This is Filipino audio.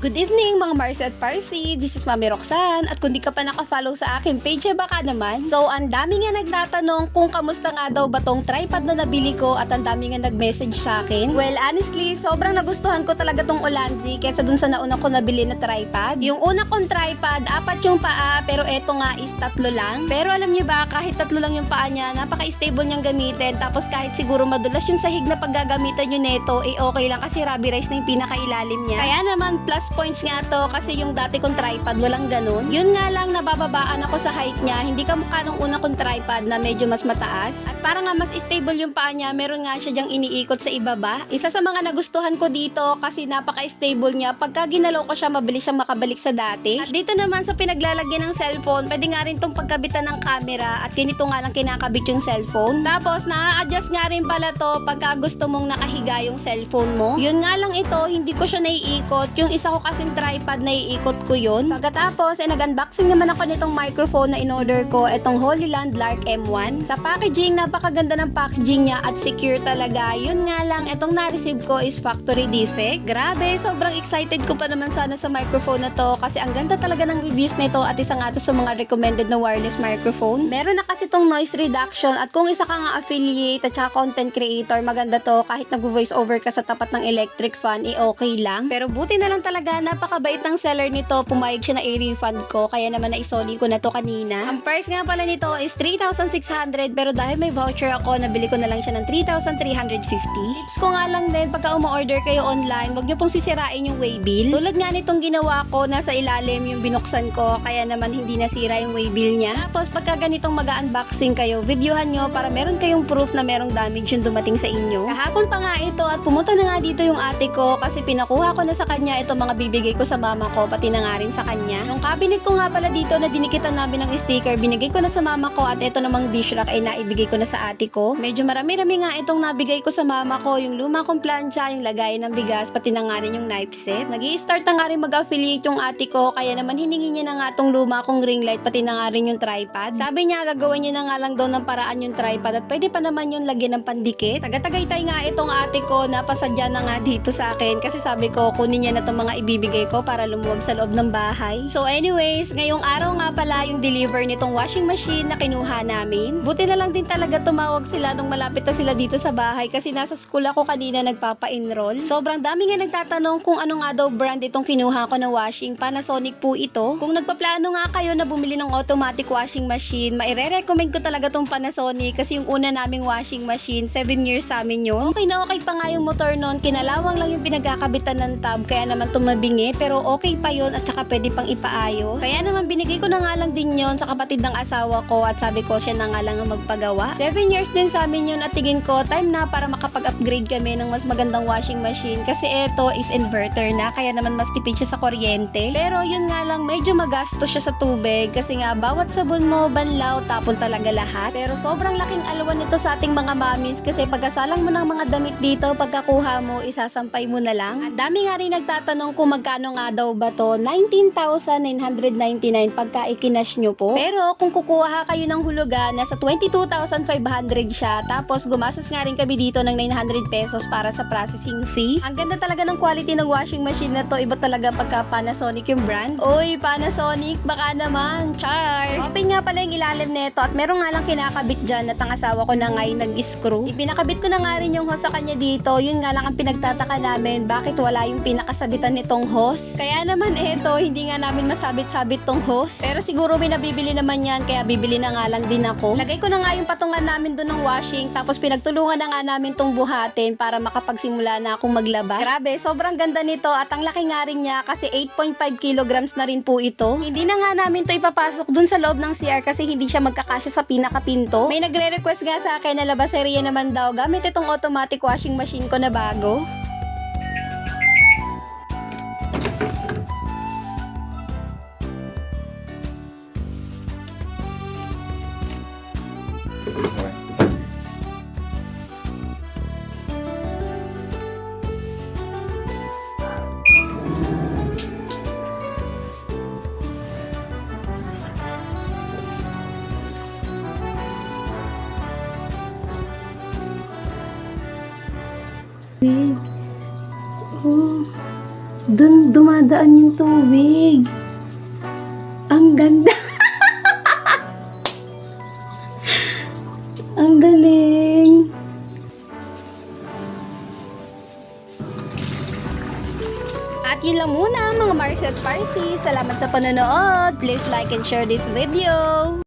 Good evening mga Mars at Parsi, this is Mami Roxanne at kung di ka pa nakafollow sa aking page eh, baka naman. So ang dami nga nagtatanong kung kamusta nga daw ba tong tripod na nabili ko at ang dami nga nag-message sa akin. Well honestly, sobrang nagustuhan ko talaga tong Olanzi kaysa dun sa nauna ko nabili na tripod. Yung una kong tripod, apat yung paa pero eto nga is tatlo lang. Pero alam niyo ba, kahit tatlo lang yung paa niya, napaka-stable niyang gamitin tapos kahit siguro madulas yung sahig na paggagamitan nyo neto, eh okay lang kasi rubberized na yung pinakailalim niya. Kaya naman plus points nga to kasi yung dati kong tripod walang ganun. Yun nga lang nabababaan ako sa height niya, hindi ka mukha nung una kong tripod na medyo mas mataas. At para nga mas stable yung paa niya, meron nga siya diyang iniikot sa ibaba. Isa sa mga nagustuhan ko dito kasi napaka-stable niya. Pagka ginalaw ko siya, mabilis siyang makabalik sa dati. At dito naman sa pinaglalagyan ng cellphone, pwede nga rin tong pagkabitan ng camera at ganito nga lang kinakabit yung cellphone. Tapos na-adjust nga rin pala to pagka gusto mong nakahiga yung cellphone mo. Yun nga lang ito, hindi ko siya naiikot. Yung isa ko kasing tripod, naiikot ko yun. Pagkatapos, eh, nag-unboxing naman ako nitong microphone na in-order ko, itong Holyland Lark M1. Sa packaging, napakaganda ng packaging niya at secure talaga. Yun nga lang, itong na-receive ko is factory defect. Grabe, sobrang excited ko pa naman sana sa microphone na to kasi ang ganda talaga ng reviews nito at isa nga to sa mga recommended na wireless microphone. Meron na kasi tong noise reduction at kung isa ka nga affiliate at saka content creator, maganda to kahit nag-voice over ka sa tapat ng electric fan, eh okay lang. Pero buti na lang talaga, napakabait ng seller nito, pumayag siya na i-refund ko, kaya naman naisoli ko na to kanina. Ang price nga pala nito is 3,600 pero dahil may voucher ako, nabili ko na lang siya ng 3,350. Tips ko nga lang din, pagka umu-order kayo online, wag nyo pong sisirain yung waybill. Tulad nga nitong ginawa ko, nasa ilalim yung binuksan ko, kaya naman hindi nasira yung waybill niya. Tapos pagka ganitong mag-unboxing kayo, videohan nyo para meron kayong proof na merong damage yung dumating sa inyo. Kahapon pa nga ito at pumunta na nga dito yung ate ko kasi pinakuha ko na sa kanya ito mga bibigay ko sa mama ko, pati na nga rin sa kanya. Yung cabinet ko nga pala dito na dinikitan namin ng sticker, binigay ko na sa mama ko at ito namang dish rack ay naibigay ko na sa ate ko. Medyo marami-rami nga itong nabigay ko sa mama ko, yung luma kong plancha, yung lagayan ng bigas, pati na nga rin yung knife set. nag start na nga rin mag-affiliate yung ate ko, kaya naman hiningi niya na nga tong luma kong ring light, pati na nga rin yung tripod. Sabi niya, gagawin niya na nga lang daw ng paraan yung tripod at pwede pa naman yung lagyan ng pandikit. Taga-tagaytay nga itong ate ko na pasadya na nga dito sa akin kasi sabi ko, kunin niya na itong mga ibibigay ko para lumuwag sa loob ng bahay. So anyways, ngayong araw nga pala yung deliver nitong washing machine na kinuha namin. Buti na lang din talaga tumawag sila nung malapit na sila dito sa bahay kasi nasa school ako kanina nagpapa-enroll. Sobrang dami nga nagtatanong kung ano nga brand itong kinuha ko na washing. Panasonic po ito. Kung nagpaplano nga kayo na bumili ng automatic washing machine, maire-recommend ko talaga tong Panasonic kasi yung una naming washing machine, 7 years sa amin yun. Okay na okay pa nga yung motor nun, kinalawang lang yung pinagkakabitan ng tab kaya naman tumabingi pero okay pa yun at saka pwede pang ipaayos. Kaya naman binigay ko na nga lang din yon sa kapatid ng asawa ko at sabi ko siya na nga lang ang magpagawa. 7 years din sa amin yun at tingin ko time na para makapag-upgrade kami ng mas magandang washing machine kasi ito is inverter na kaya naman mas tipid siya sa kuryente. Pero yun nga lang medyo magastos siya sa tubig kasi nga bawat sabon mo, banlaw, tapon talaga lahat. Pero sobrang laking alwan nito sa ating mga mamis kasi pagkasalang mo ng mga damit dito, pagkakuha mo, isasampay mo na lang. At dami nga rin nagtatanong kung magkano nga daw ba to, 19,999 pagka ikinash nyo po. Pero kung kukuha kayo ng hulugan, nasa 22,500 siya. Tapos gumastos nga rin kami dito ng 900 pesos para sa processing fee. Ang ganda talaga ng quality ng washing machine na to. Iba talaga pagka Panasonic yung brand. Uy, Panasonic, baka naman. Char! Open nga pala yung ilalim nito at meron nga lang kinakabit dyan at ang asawa ko na nga yung nag-screw. Ipinakabit ko na nga rin yung hose sa kanya dito. Yun nga lang ang pinagtataka namin. Bakit wala yung pinakasabitan nitong hose? Kaya naman eto, hindi nga namin masabit-sabit tong hose. Pero siguro may nabibili naman yan, kaya bibili na nga lang din ako. Lagay ko na nga yung patungan namin doon ng washing, tapos pinagtulungan na nga namin tong buhatin para makapagsimula na akong maglaba. Grabe, sobrang ganda nito at ang laki nga rin niya kasi 8.5 kilograms na rin po ito. Hindi na nga namin to ipapasok dun sa loob ng CR kasi hindi siya magkakasya sa pinakapinto. May nagre-request nga sa akin na labaseria naman daw gamit itong automatic washing machine ko na bago. Dun dumadaan yung tubig. Ang ganda. Ang galing. At yun lang muna mga Mars at Parsi. Salamat sa panonood. Please like and share this video.